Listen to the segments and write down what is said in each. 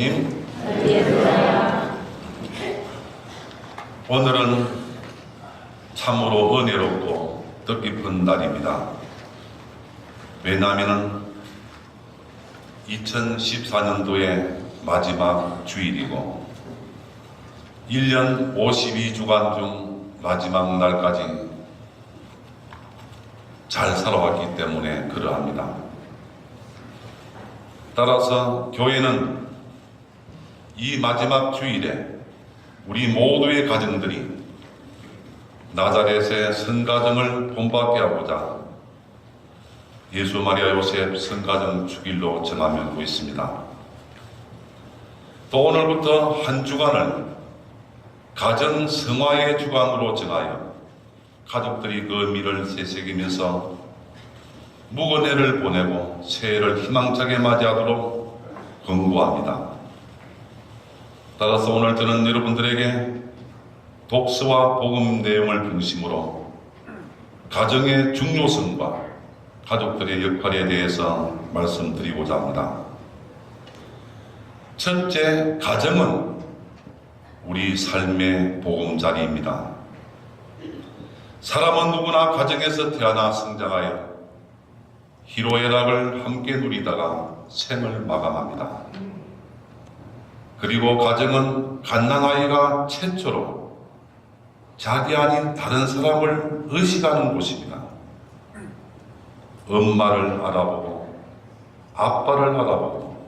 님 오늘은 참으로 은혜롭고 뜻깊은 날입니다. 왜냐하면 2014년도의 마지막 주일이고 1년 52주간 중 마지막 날까지 잘 살아왔기 때문에 그러합니다. 따라서 교회는 이 마지막 주일에 우리 모두의 가정들이 나자렛의 선가정을 본받게 하고자 예수 마리아 요셉 선가정 주일로 정하고 있습니다. 또 오늘부터 한 주간을 가정 성화의 주간으로 정하여 가족들이 그 의미를 새새기면서 묵은 해를 보내고 새해를 희망차게 맞이하도록 권고합니다. 따라서 오늘 저는 여러분들에게 독서와 복음 내용을 중심으로 가정의 중요성과 가족들의 역할에 대해서 말씀드리고자 합니다. 첫째, 가정은 우리 삶의 보금자리입니다. 사람은 누구나 가정에서 태어나 성장하여 희로애락을 함께 누리다가 생을 마감합니다. 그리고 가정은 갓난아이가 최초로 자기 아닌 다른 사람을 의식하는 곳입니다. 엄마를 알아보고 아빠를 알아보고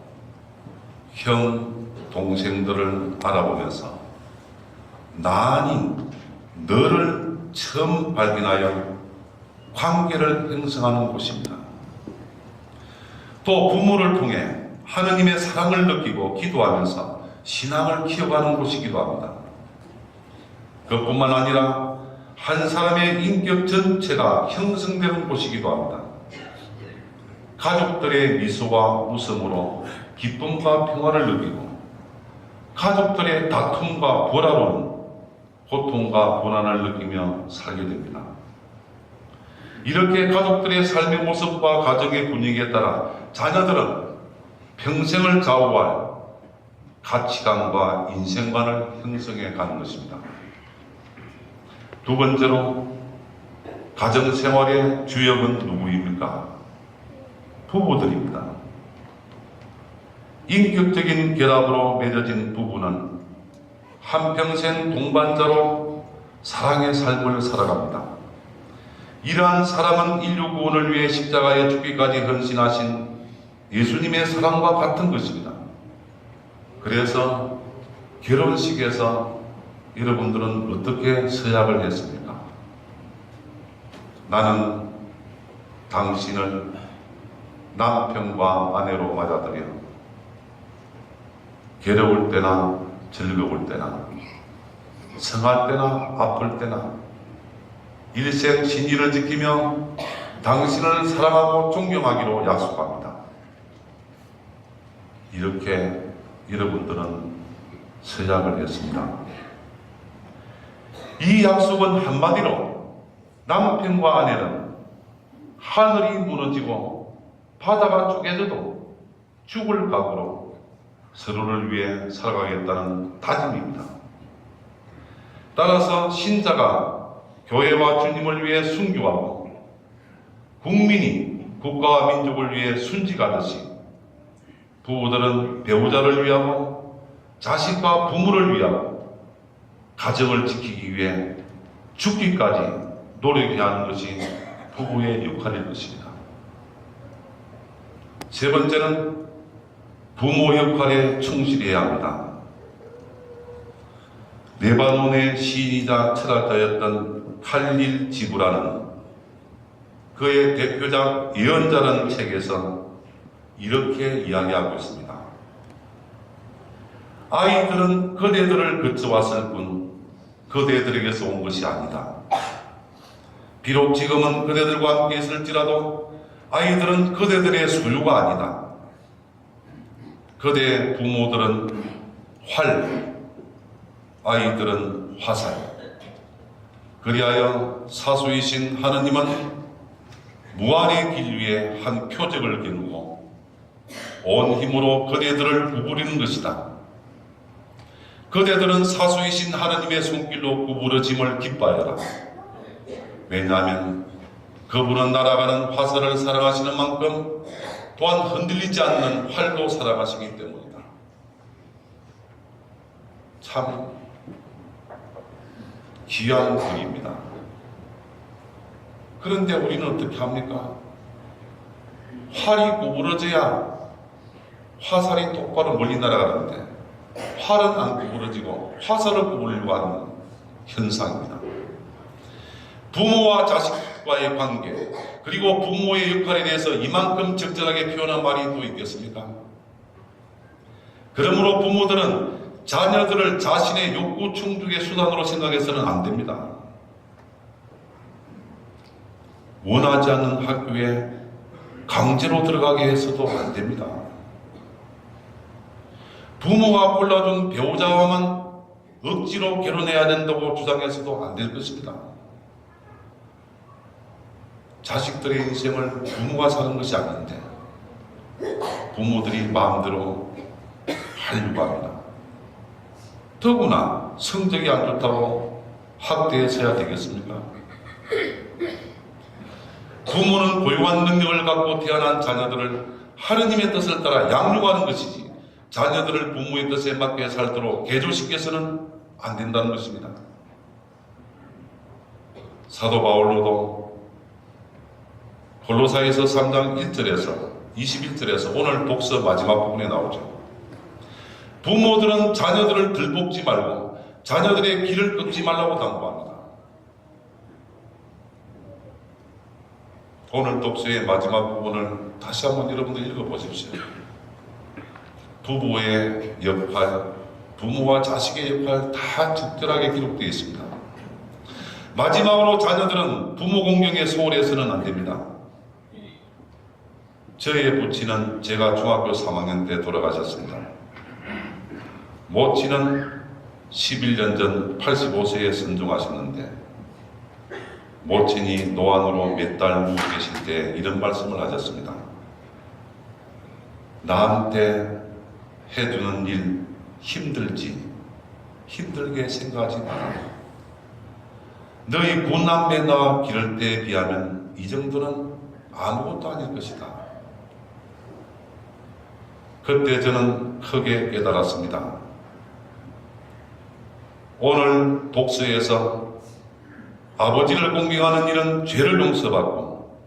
형, 동생들을 알아보면서 나 아닌 너를 처음 발견하여 관계를 형성하는 곳입니다. 또 부모를 통해 하느님의 사랑을 느끼고 기도하면서 신앙을 키워가는 곳이기도 합니다. 그뿐만 아니라 한 사람의 인격 전체가 형성되는 곳이기도 합니다. 가족들의 미소와 웃음으로 기쁨과 평화를 느끼고 가족들의 다툼과 보라로는 고통과 고난을 느끼며 살게 됩니다. 이렇게 가족들의 삶의 모습과 가정의 분위기에 따라 자녀들은 평생을 좌우할 가치관과 인생관을 형성해 가는 것입니다. 두 번째로 가정 생활의 주역은 누구입니까? 부부들입니다. 인격적인 결합으로 맺어진 부부는 한평생 동반자로 사랑의 삶을 살아갑니다. 이러한 사랑은 인류 구원을 위해 십자가에 죽기까지 헌신하신 예수님의 사랑과 같은 것입니다. 그래서 결혼식에서 여러분들은 어떻게 서약을 했습니까? 나는 당신을 남편과 아내로 맞아들여 괴로울 때나 즐거울 때나 성할 때나 아플 때나 일생 신의를 지키며 당신을 사랑하고 존경하기로 약속합니다. 이렇게 여러분들은 서약을 했습니다. 이 약속은 한마디로 남편과 아내는 하늘이 무너지고 바다가 쪼개져도 죽을 각오로 서로를 위해 살아가겠다는 다짐입니다. 따라서 신자가 교회와 주님을 위해 순교하고 국민이 국가와 민족을 위해 순직하듯이 부부들은 배우자를 위하고 자식과 부모를 위하고 가정을 지키기 위해 죽기까지 노력해야 하는 것이 부부의 역할일 것입니다. 세 번째는 부모 역할에 충실해야 합니다. 레바논의 시인이자 철학자였던 칼릴 지브라는 그의 대표작 예언자라는 책에서 이렇게 이야기하고 있습니다. 아이들은 그대들을 거쳐왔을 뿐 그대들에게서 온 것이 아니다. 비록 지금은 그대들과 함께 있을지라도 아이들은 그대들의 소유가 아니다. 그대 부모들은 활, 아이들은 화살. 그리하여 사수이신 하느님은 무한의 길 위에 한 표적을 겨누고 온 힘으로 그대들을 구부리는 것이다. 그대들은 사수이신 하나님의 손길로 구부러짐을 기뻐하여라. 왜냐하면 그분은 날아가는 화살을 사랑하시는 만큼 또한 흔들리지 않는 활도 사랑하시기 때문이다. 참 귀한 글입니다. 그런데 우리는 어떻게 합니까? 활이 구부러져야 화살이 똑바로 멀리 날아가는데 활은 안 구부러지고 화살을 구부리려고 하는 현상입니다. 부모와 자식과의 관계 그리고 부모의 역할에 대해서 이만큼 적절하게 표현한 말이 또 있겠습니까? 그러므로 부모들은 자녀들을 자신의 욕구 충족의 수단으로 생각해서는 안 됩니다. 원하지 않는 학교에 강제로 들어가게 해서도 안 됩니다. 부모가 골라준 배우자와만 억지로 결혼해야 된다고 주장해서도 안 될 것입니다. 자식들의 인생을 부모가 사는 것이 아닌데 부모들이 마음대로 하려고 합니다. 더구나 성적이 안 좋다고 학대해서야 되겠습니까? 부모는 고유한 능력을 갖고 태어난 자녀들을 하느님의 뜻을 따라 양육하는 것이지 자녀들을 부모의 뜻에 맞게 살도록 개조시켜서는 안 된다는 것입니다. 사도 바울로도 골로사에서 3장 1절에서 21절에서 오늘 독서 마지막 부분에 나오죠. 부모들은 자녀들을 들볶지 말고 자녀들의 길을 끊지 말라고 당부합니다. 오늘 독서의 마지막 부분을 다시 한번 여러분들 읽어보십시오. 부부의 역할, 부모와 자식의 역할 다 적절하게 기록되어 있습니다. 마지막으로 자녀들은 부모 공경에 소홀해서는 안 됩니다. 저의 부친은 제가 중학교 3학년 때 돌아가셨습니다. 모친은 11년 전 85세에 선종하셨는데 모친이 노안으로 몇 달 누워 계실 때 이런 말씀을 하셨습니다. 나한테 해주는 일 힘들지 힘들게 생각하지 마라. 너희 구남매나 기를 때에 비하면 이 정도는 아무것도 아닐 것이다. 그때 저는 크게 깨달았습니다. 오늘 독서에서 아버지를 공경하는 일은 죄를 용서받고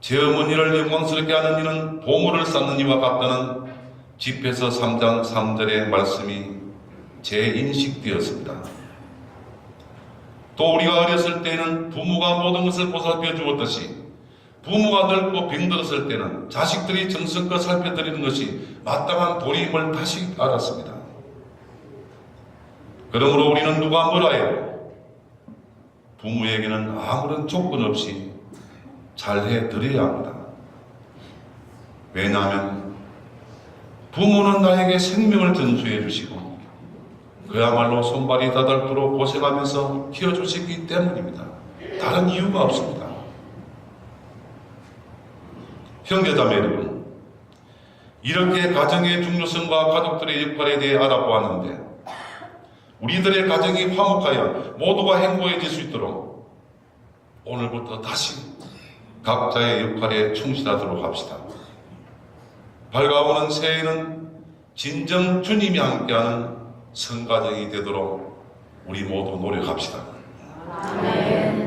제 어머니를 영광스럽게 하는 일은 보물을 쌓는 이와 같다는 집에서 3장 3절의 말씀이 제 인식되었습니다. 또 우리가 어렸을 때는 부모가 모든 것을 보살펴 주었듯이 부모가 늙고 병들었을 때는 자식들이 정성껏 살펴드리는 것이 마땅한 도리임을 다시 알았습니다. 그러므로 우리는 누가 뭐라 해도 부모에게는 아무런 조건 없이 잘해 드려야 합니다. 왜냐하면 부모는 나에게 생명을 전수해 주시고 그야말로 손발이 다닳도록 고생하면서 키워주시기 때문입니다. 다른 이유가 없습니다. 형제자매 여러분, 이렇게 가정의 중요성과 가족들의 역할에 대해 알아보았는데 우리들의 가정이 화목하여 모두가 행복해질 수 있도록 오늘부터 다시 각자의 역할에 충실하도록 합시다. 밝아오는 새해에는 진정 주님이 함께하는 성가정이 되도록 우리 모두 노력합시다. 아멘.